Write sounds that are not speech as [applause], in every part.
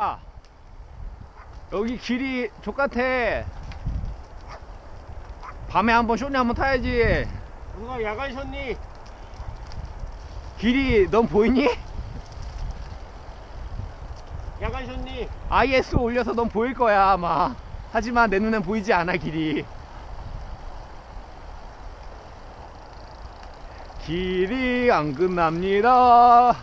아, 여기 길이 족같아. 밤에 한번 쇼니 한번 타야지. 누가 야간 셨니? 길이 넌 보이니? 야간 셨니? IS 올려서 넌 보일 거야 아마. 하지만 내 눈엔 보이지 않아 길이. 길이 안 끝납니다.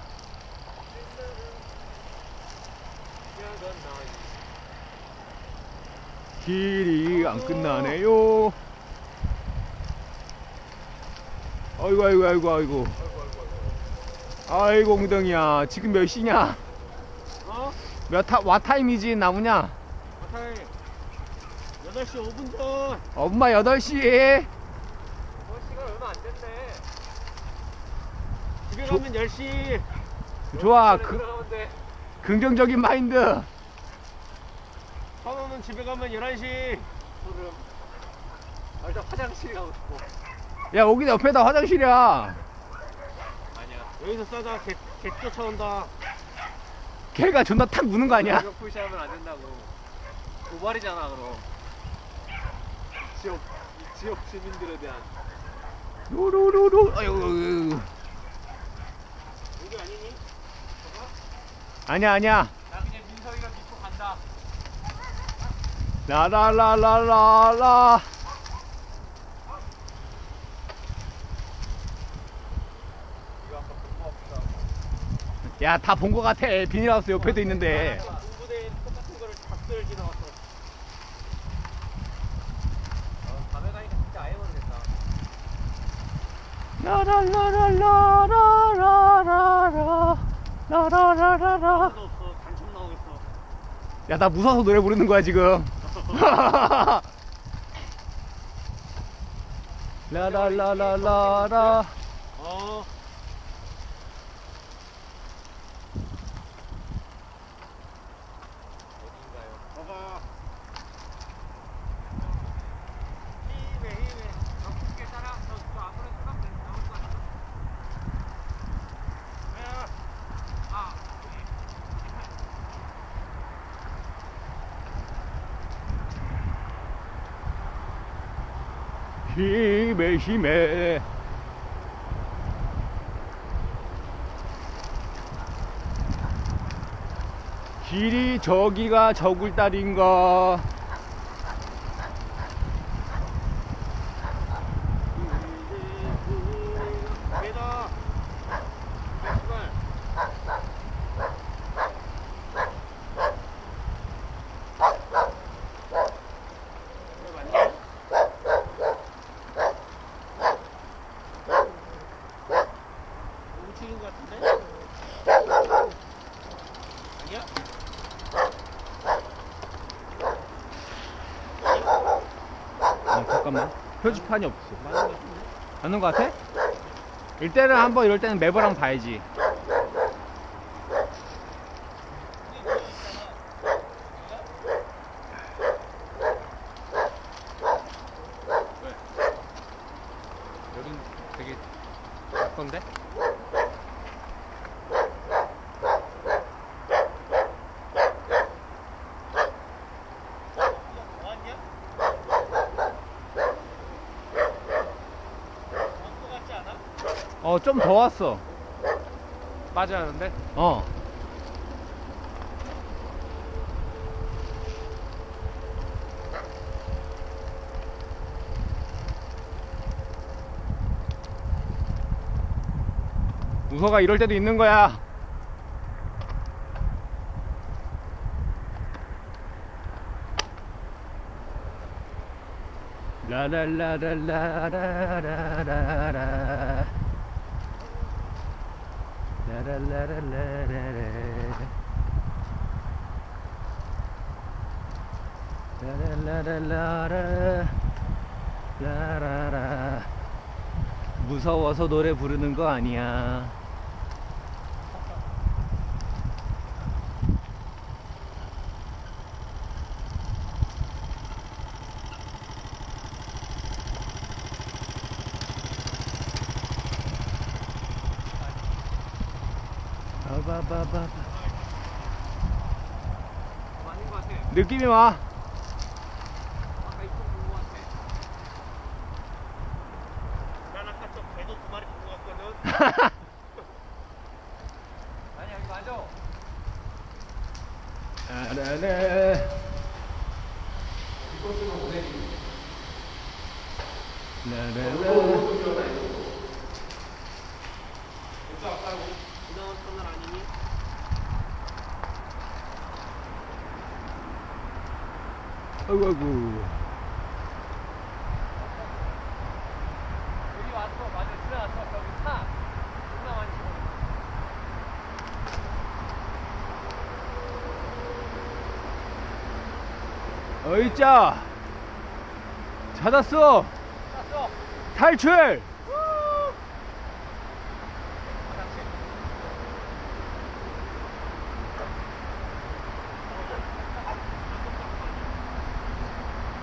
길이 안 끝나네요. 아이고 아이고 아이고 아이고. 아이고 엉덩이야. 지금 몇 시냐? 어? 몇 타, 와 타임이지 나무냐? 아타이 8시 5분 전 엄마 8시. 어, 시간 얼마 안 됐네 집에 조- 가면 10시 좋아. 그, 긍정적인 마인드. 선호는 집에 가면 11시 소름 아, 일단 화장실 가고 싶고 야, 여기 옆에다 화장실이야. 아니야 여기서 싸자 개, 개 쫓아온다 걔가 존나 탁 무는 거 아니야? 이거 푸시하면 안 된다고 고발이잖아 그럼 지역 지역 주민들에 대한 로로로로. 아유. 여기 아니니? 아니야, 아니야. 나 그냥 민석이가 믿고 간다 라라라라라라. 야, 다 본 거 같아. 비닐하우스 옆에도 있는데. 공부대 똑같은 거를 작별 지나갔어. 어, 밤에 가니까 진짜 아예 모르겠다. 라라라라라라라라. 라라라라라. 아무도 없어. 단청 나오겠어. 야, 나 무서워서 노래 부르는 거야, 지금. [laughs] 라라라라라라. 어. 어딘가요? 봐봐. 힘에 힘에. 너 굳게 따라. 너 그거 아무나 생각 돼. 나올 거 같아. 야. 아. 힘에 힘에. 길이 저기가 저굴다리인가 개다. 씨발. 이거 맞냐? 뭉치는 것 같은데? 아니야? 어, 잠깐만 표지판이 없어. 맞는 거 같아? 이때는 한번 이럴 때는 맵을 한번 봐야지 여긴 되게 작던데? 어 좀 더 왔어. 빠져야 하는데? 어. 우서가 이럴 때도 있는 거야. 라라라라라라라라 무서워서 노래 부르는 거 아니야 바바바바바 느낌이 와. 아까 이쪽 본거 같아. 난 아까 저 개도 두 마리 본거 같거든. [laughs] 아니 여기 맞아. 라라라. 라라라. 지나온 터널 아니니? 아이고 아이고. 여기 왔어. 맞아. 지나왔어. 여기 차. 존나 많이 집어. 어이짜. 찾았어. 찼어. 탈출. 화장실.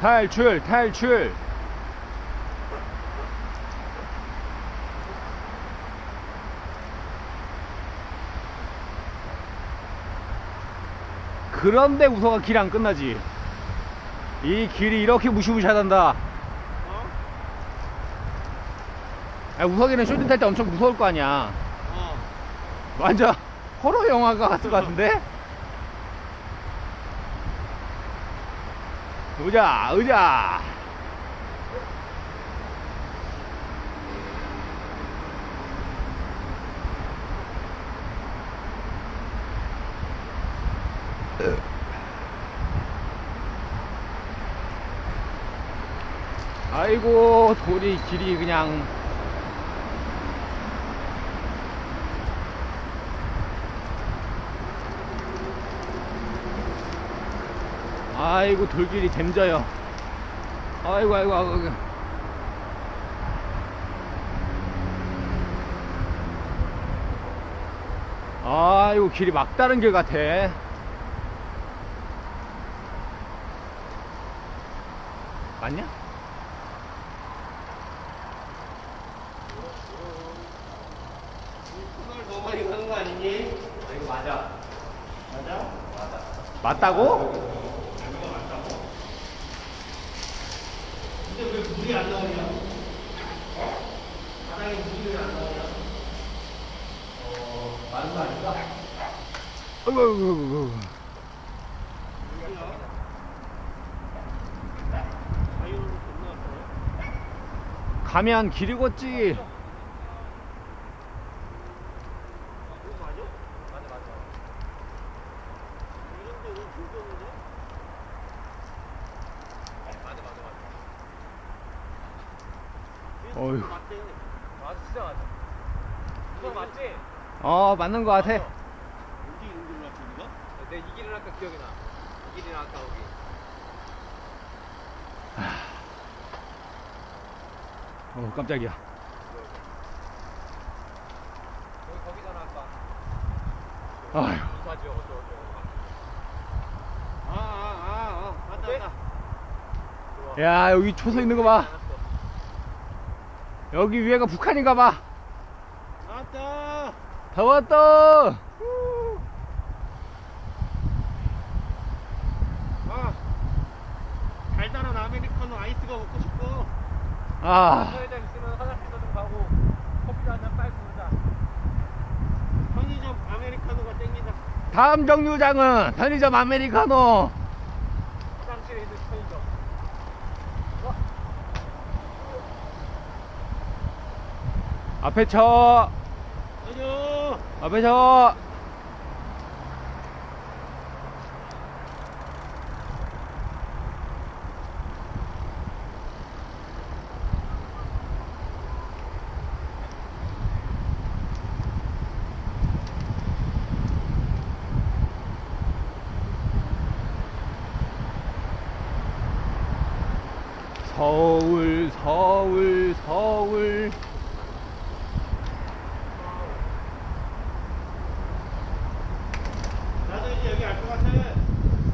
탈출 탈출. 그런데 우서가 길안 끝나지. 이 길이 이렇게 무시무시하단다. 어? 아, 우석이는 쇼팅 탈때 엄청 무서울 거 아니야. 어. 완전 [laughs] 호러 영화가 같을 것 같은데? 의자, 의자. 아이고, 돌이 길이 그냥 아이고 돌길이 댐져요 아이고 아이고 아이고 아이고 길이 막다른 길 같아 맞냐? 더 많이 가는 거 아니니? 이거 맞아. 맞아? 맞아. 맞다고? 물이 안 나오냐? 바닥에 물이 왜안 나오냐? 어, 맞는 거 아이고 자유로운 존나 왔어요? 가면 길이 걷지 이거 맞아? 맞아, 맞아. 이런데 왜 긁었는데? 맞아, 맞아, 맞아. 어휴. 맞대. 맞아, 진짜 맞아. 이거 맞지? 어 맞는 것 같아 어디 있는 걸로 우리가? 내 이 길을 아까 기억이 나. 이 길이랑 아까 거기. 어 깜짝이야 거기, 거기잖아, 아까. 아휴 이사 지역 어쩌고 저쩌고. 아, 아, 아, 아, 맞다, 맞다. 좋아. 야 여기 초소 있는 거봐 알았어. 여기 위에가 북한인가 봐 나왔다. 다 왔다 아, 달달한 아메리카노 아이스가 먹고 싶어. 아 편의점 있으면 화장실도 좀 가고 커피도 한잔 빨고 그러자. 편의점 아메리카노가 땡긴다. 다음 정류장은 편의점 아메리카노 화장실에 있는 편의점. 앞에 쳐 아니요. 앞에 쳐 서울 서울 서울 나도 이제 여기 알 것 같아.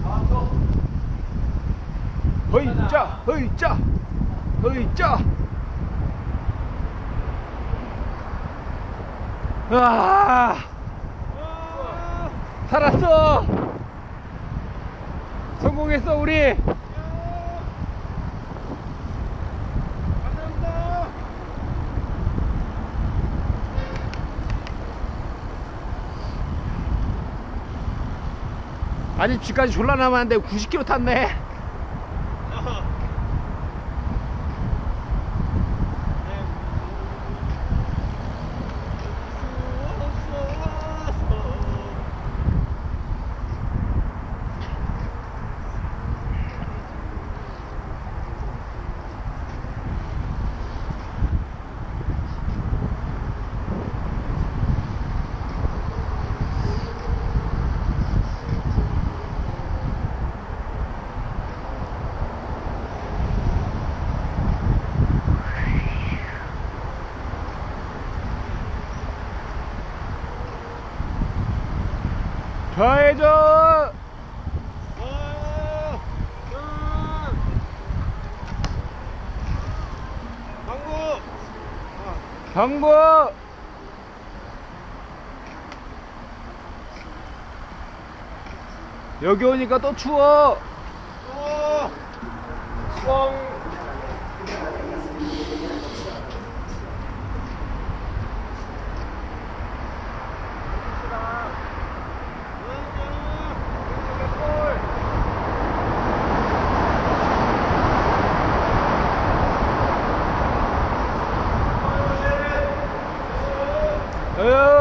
다 왔어. 허이짜 허이짜 허이짜 아 와. 살았어 성공했어 우리. 아직 집까지 졸라 남았는데 90km 탔네 광고. 경고 여기 오니까 또 추워 어. Oh!